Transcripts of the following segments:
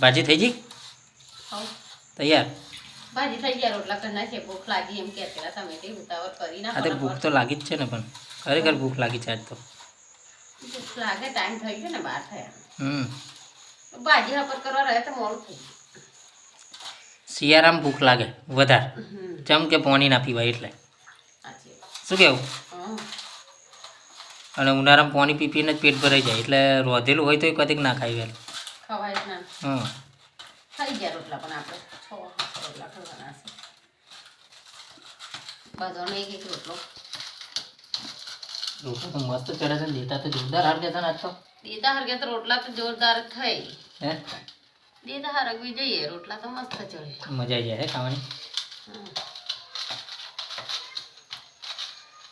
ભાજી થઈ ગઈ. તૈયાર? ભાજી થઈ ગયા રોટલા કરી નાખીએ ભૂખ લાગી એમ કે હતા તમે તે ઉતાવળ કરી ના આ ભૂખ તો લાગી જ છે ને પણ. ખરેખર ભૂખ લાગી છે આજ તો. ભૂખ લાગે ટાઈમ થઈ ગયો ને બહાર થયા. હમ. ભાજી હપર કરવા રહે તો મોડું થઈ શિયાળામાં ભૂખ લાગે વધારે. જેમ કે પાણી ના પીવાય એટલે. શું કેવું? અને ઉનાળામાં પાણી પી પીને જ પેટ ભરાઈ જાય એટલે રોધેલું હોય તો એ કદીક ના ખાઈ વહેલું. હં. થઈ ગયા રોટલા પણ આપણે. છ રોટલા કરવાના છે. બધાનો એક એક રોટલો. રોટલો તો મસ્ત ચડે છે દેતા તો જોરદાર હાર છે ને આજ તો. દેતા હરગ્યા તો રોટલા તો જોરદાર થઈ હે? દેતા હરગવી જઈએ રોટલા તો મસ્ત ચડે. મજા આવી જાય હે ખાવાની.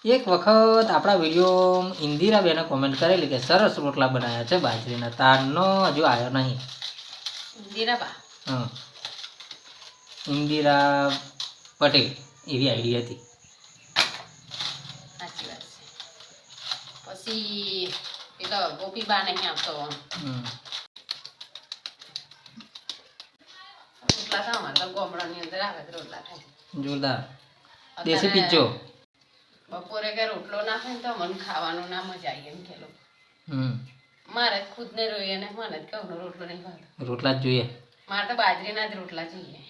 એક વખત આપણા વીડિયો ઇન્દિરાબેને કોમેન્ટ કરેલી કે સરસ રોટલા બનાવ્યા છે બાજરીના તારનો હજુ આવ્યો નહીં. હં. ઇન્દિરા પટેલ એવી આઈડી હતી. સાચી વાત છે. પછી પેલો ગોપીબા. રોટલા તો ગામડાની અંદર આવે રોટલા થાય જોરદાર. દેશી પીજો બપોરે કે રોટલો ના ખાય તો મને ખાવાનું ના મજા આવી એમ ખેલો હમ. મારે ખુદને રોઈ અને મને કહું રોટલો નહીં ભાવતો રોટલા જ જોઈએ. મારે તો બાજરીના જ રોટલા જોઈએ.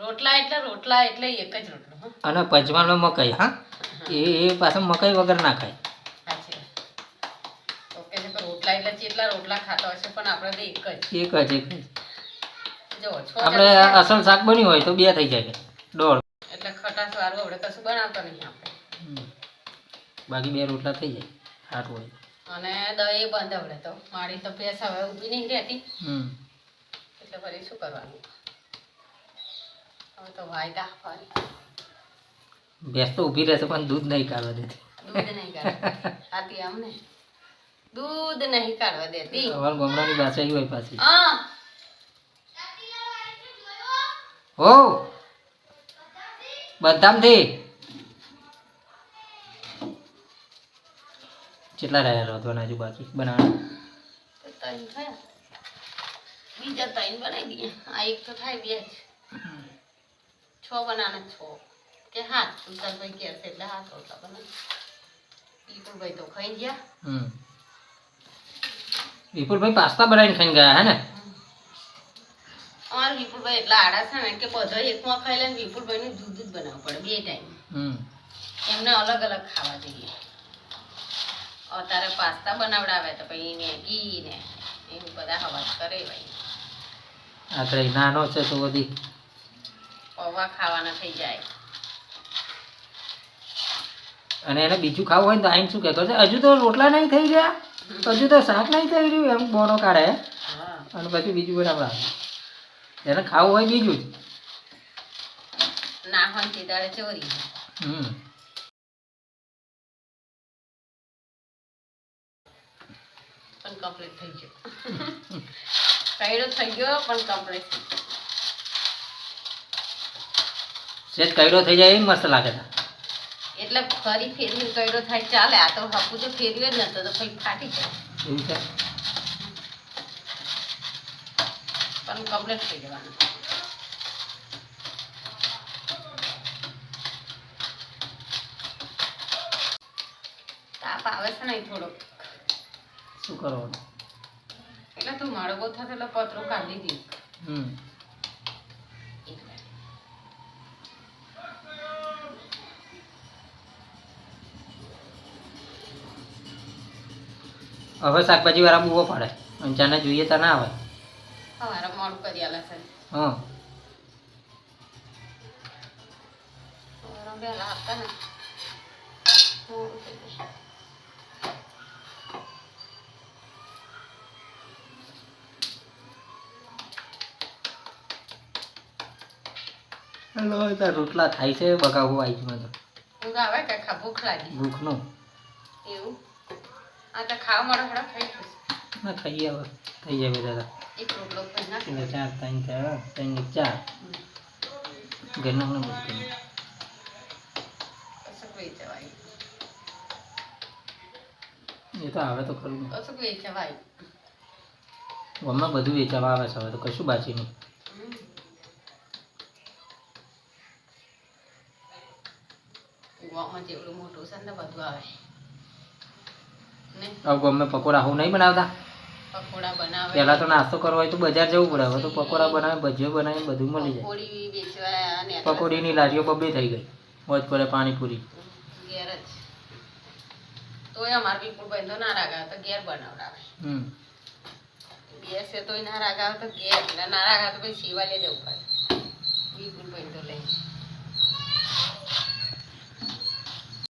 રોટલા એટલે રોટલા એટલે એક જ રોટલો અને પંચમાનો મકાઈ હા? એ એ પાછો મકાઈ વગર ના ખાય. ઓકે છે રોટલા એટલે જેટલા રોટલા ખાતા હશે પણ આપણે તો એક જ. એક જ એક જ. આપણે અસલ શાક બન્યું હોય તો બે થઈ જાય. દોઢ. એટલે ખટાશ વાળું આપણે કશું બનાવતા નહીં આપણે. બાકી બે રોટલા થઈ જાય. સારું હોય અને દહીં બંધ આવડે તો. મારી તો ભેંસ હવે ઊભી નહીં રહેતી. એટલે ફરી શું કરવાનું? હવે તો વાયદા ફરી. ભેંસ તો ઊભી રહેશે પણ દૂધ નહીં કાઢવા દેતી. દૂધ નહીં કાઢવા આતી અમને? દૂધ નહીં કાઢવા દેતી. અમાર ગોમડાની ભાષા એવી હોય પાછી. હા. હો. બદામથી કેટલા રહ્યા રાંધવાના હજુ બાકી? બનાવવાના? બીજા ત્રણ બનાવી દઈએ. આ એક તો થાય બે જ. છ બનાવવાના છ. કે હાથ સુલતાનભાઈ કહે છે એટલે હાથ રોટલા બનાવી વિપુલભાઈ તો ખાઈ ગયા. વિપુલભાઈ પાસ્તા બનાવીને ખાઈ ગયા હે ને? અમારે વિપુલભાઈ એટલા આડા છે ને કે બધા એકમાં ખાઈ લે ને વિપુલભાઈને જુદું જ બનાવવું પડે બે ટાઈમ. એમને અલગ અલગ ખાવા જોઈએ. અત્યારે પાસ્તા બનાવડાવે તો પછી મેગી ને એવું બધા હવાજ કરે ભાઈ. આ તો નાનો છે તો બધી પૌવા ખાવાના થઈ જાય. અને એને બીજું ખાવું હોય ને તો આઈને શું કહેતો છે હજુ તો રોટલા નહીં થઈ ગયા હજુ તો શાક નહીં થઈ રહ્યું એમ બોનો કાઢે. અને પછી બીજું બનાવડાવે એને ખાવું હોય બીજું જ. ના હોય તે દાડે ચોરી. હમ. પણ કમ્પ્લીટ થઈ ગયો. કઈડો થઈ ગયો પણ કમ્પ્લીટ સેજ કઈડો થઈ જાય એ મસ્ત લાગે છે. એટલે ફરી ફેરવી કઈડો થાય ચાલે આ તો હપુ જો ફેરવ્યો જ નતો તો પછી ફાટી જાય. એવું છે? પણ કમ્પ્લીટ થઈ જવાનું. તાપ આવે છે ને થોડોક. શું કરવાનું એટલે તું મારો બહુ થતો એટલે પત્રો કાઢી દીધું હમ. હવે શાકભાજી વાળા બૂવો પડે. અને જાને જોઈએ તો ના આવે સવારે મોડું કરી આલે છે. હા. વહેલા આપતા ને. મોડું થઈ હલો તાર રોટલા થાય છે બગાવું આઈજમાં તો. ઊંઘ આવે કે ખા ભૂખ લાગી. ભૂખનું. એવું? આ તો ખાવ મારો હડા ખાઈ જશે ના ખાઈ હવે. થઈ જાય દાદા એક રોટલો ખાઈ નાખ. ચાર ત્રણ ચાર ત્રણ ચાર. ઘરનું હમણાં બધું જવાય. એ તો આવે તો ખરું ને. કોઈ જવાય. ગામમાં બધું વેચાવા આવે છે હવે તો કશું બાકી નહીં. ગામમાં જેવડું મોટું છે ને બધું આવે. ને? પકોડા હું નહીં બનાવતા? પકોડા બનાવે. પહેલાં તો નાસ્તો કરવો હોય તો બજાર જવું પડે. હવે તો પકોડા બનાવે ભજીયો બનાવે બધું મળી જાય. પકોડી વેચવા અને પકોડીની લારીઓ બબે થઈ ગઈ. મોજ પડે પાણીપુરી. ઘેર જ. તોય અમાર વિપુલભાઈ તો ના રાગા તો ઘેર બનાવડાવે. હમ. બેસે તોય ના રાગા તો ઘેર. ના રાગા તો પછી શિવાલય જવું પડે.